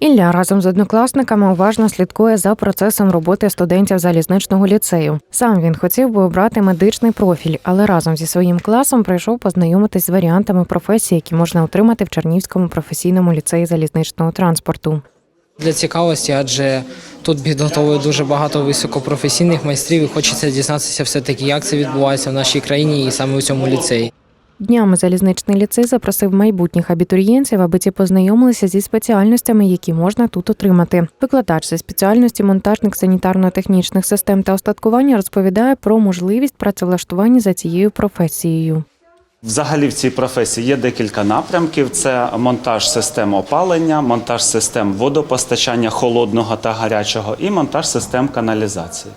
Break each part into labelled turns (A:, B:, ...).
A: Ілля разом з однокласниками уважно слідкує за процесом роботи студентів залізничного ліцею. Сам він хотів би обрати медичний профіль, але разом зі своїм класом прийшов познайомитись з варіантами професій, які можна отримати в Чернівському професійному ліцеї залізничного транспорту.
B: Для цікавості, адже тут підготовують дуже багато високопрофесійних майстрів і хочеться дізнатися все-таки, як це відбувається в нашій країні і саме у цьому ліцеї.
A: Днями залізничний ліцей запросив майбутніх абітурієнтів, аби ті познайомилися зі спеціальностями, які можна тут отримати. Викладач зі спеціальності монтажник санітарно-технічних систем та остаткування розповідає про можливість працевлаштування за цією професією.
C: Взагалі в цій професії є декілька напрямків: це монтаж систем опалення, монтаж систем водопостачання холодного та гарячого і монтаж систем каналізації.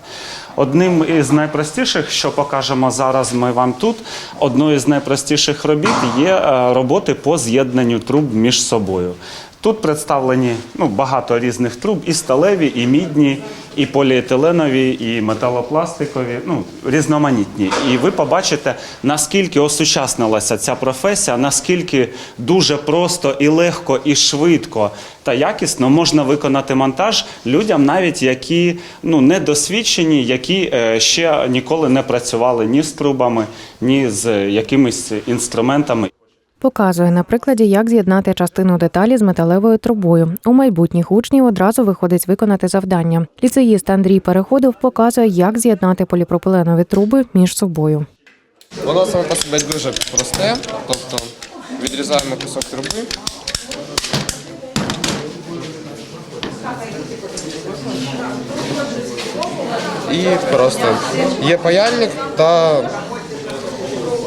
C: Одним із найпростіших, що покажемо зараз ми вам тут, одною з найпростіших робіт є е, роботи по з'єднанню труб між собою. Тут представлені ну, багато різних труб, і сталеві, і мідні, і поліетиленові, і металопластикові, ну, різноманітні. І ви побачите, наскільки осучаснилася ця професія, наскільки дуже просто і легко, і швидко та якісно можна виконати монтаж людям, навіть які ну, недосвідчені, які е, ще ніколи не працювали ні з трубами, ні з якимись інструментами.
A: Показує на прикладі, як з'єднати частину деталі з металевою трубою. У майбутніх учнів одразу виходить виконати завдання. Ліцеїст Андрій Переходов показує, як з'єднати поліпропиленові труби між собою.
D: Воно саме по собі дуже просте, тобто відрізаємо кусок труби. І просто є паяльник та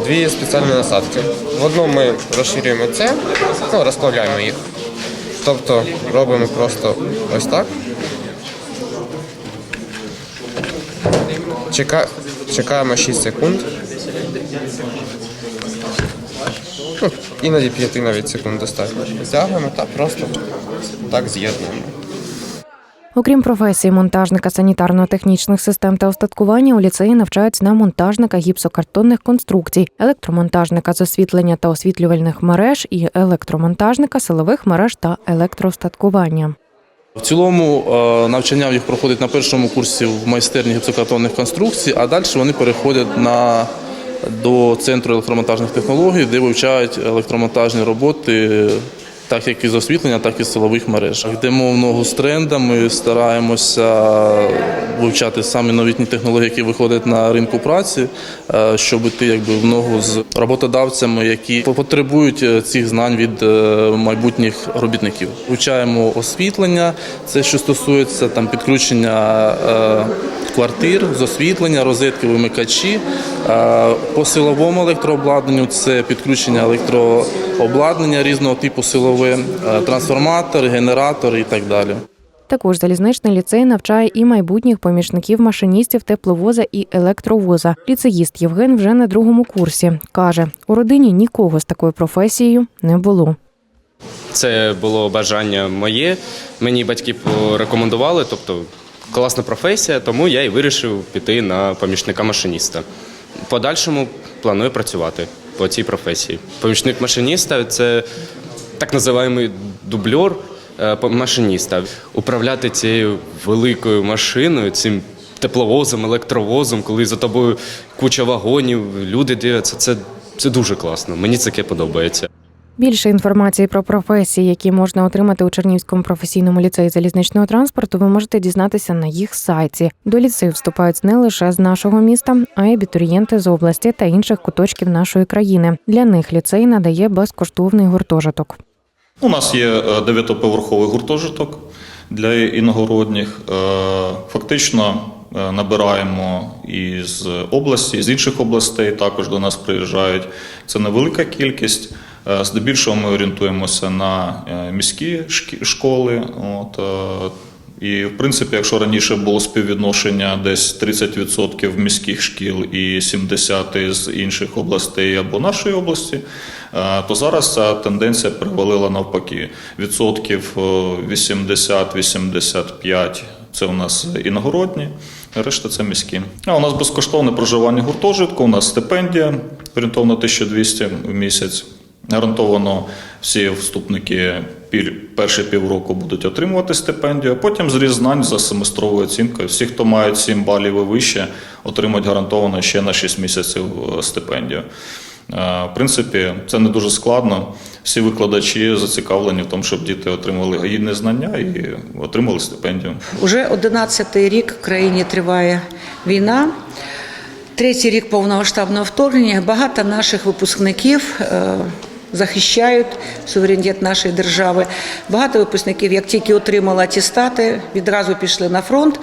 D: дві спеціальні насадки. В одну ми розширюємо це, ну, розплавляємо їх. Тобто робимо просто ось так. Чека... Чекаємо 6 секунд. Ну, іноді 5 навіть секунд достатньо. Стягуємо та просто так з'єднуємо.
A: Окрім професії монтажника санітарно-технічних систем та остаткування, у ліцеї навчають на монтажника гіпсокартонних конструкцій, електромонтажника з освітлення та освітлювальних мереж і електромонтажника силових мереж та електроостаткування.
E: В цілому е, навчання в їх проходить на першому курсі в майстерні гіпсокартонних конструкцій, а далі вони переходять на до центру електромонтажних технологій, де вивчають електромонтажні роботи, так як із освітлення, так і з силових мереж. Йдемо в ногу з трендами, стараємося вивчати самі новітні технології, які виходять на ринку праці, е, щоб йти якби в ногу з роботодавцями, які потребують е, цих знань від е, майбутніх робітників. Вивчаємо освітлення, це що стосується там підключення квартир з освітлення, розетки, вимикачі. По силовому електрообладнанню це підключення електрообладнання різного типу силове, трансформатори, генератори і так далі.
A: Також залізничний ліцей навчає і майбутніх помічників машиністів тепловоза і електровоза. Ліцеїст Євген вже на другому курсі. Каже, у родині нікого з такою професією не було.
F: Це було бажання моє. Мені батьки порекомендували, тобто класна професія, тому я і вирішив піти на помічника машиніста. Подальшому планую працювати по цій професії. Помічник машиніста це так називаємо дубльор е, машиніста. Управляти цією великою машиною, цим тепловозом, електровозом, коли за тобою куча вагонів, люди дивляться, це, це дуже класно. Мені таке подобається.
A: Більше інформації про професії, які можна отримати у Чернівському професійному ліцеї залізничного транспорту, ви можете дізнатися на їх сайті. До ліцею вступають не лише з нашого міста, а й абітурієнти з області та інших куточків нашої країни. Для них ліцей надає безкоштовний гуртожиток.
G: У нас є е, дев'ятоповерховий гуртожиток для іногородніх. Е, Фактично е, набираємо із області, з інших областей також до нас приїжджають. Це невелика кількість. Е, Здебільшого ми орієнтуємося на е, міські школи. От, е, і, в принципі, якщо раніше було співвідношення десь 30% міських шкіл і 70% з інших областей або нашої області, то зараз ця тенденція перевалила навпаки. Відсотків е, 80-85 це у нас іногородні, решта це міські. А у нас безкоштовне проживання гуртожитку, у нас стипендія орієнтовно 1200 в місяць. Гарантовано всі вступники перші півроку будуть отримувати стипендію, а потім зріз знань за семестровою оцінкою. Всі, хто мають 7 балів і вище, отримують гарантовано ще на 6 місяців е, стипендію. Е, В принципі, це не дуже складно. Всі викладачі зацікавлені в тому, щоб діти отримали гідне знання і отримали стипендію.
H: Уже 11-й рік в країні триває війна. Третій рік повномасштабного вторгнення. Багато наших випускників е, захищають суверенітет нашої держави. Багато випускників, як тільки отримали атестати, відразу пішли на фронт.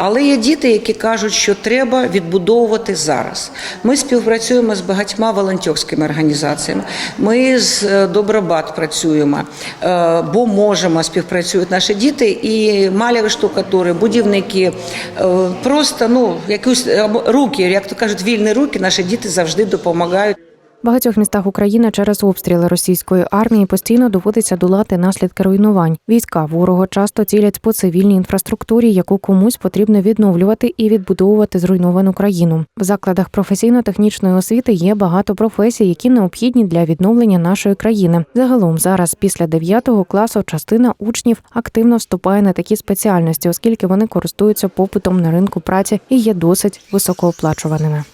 H: Але є діти, які кажуть, що треба відбудовувати зараз. Ми співпрацюємо з багатьма волонтерськими організаціями. Ми з е, Добробат працюємо, е, бо можемо співпрацюють наші діти і маляри, штукатури, будівники. е, Просто ну якусь руки, як то кажуть, вільні руки. Наші діти завжди допомагають.
A: Багатьох містах України через обстріли російської армії постійно доводиться долати наслідки руйнувань. Війська ворога часто цілять по цивільній інфраструктурі, яку комусь потрібно відновлювати і відбудовувати зруйновану країну. В закладах професійно-технічної освіти є багато професій, які необхідні для відновлення нашої країни. Загалом зараз, після 9 класу, частина учнів активно вступає на такі спеціальності, оскільки вони користуються попитом на ринку праці і є досить високооплачуваними.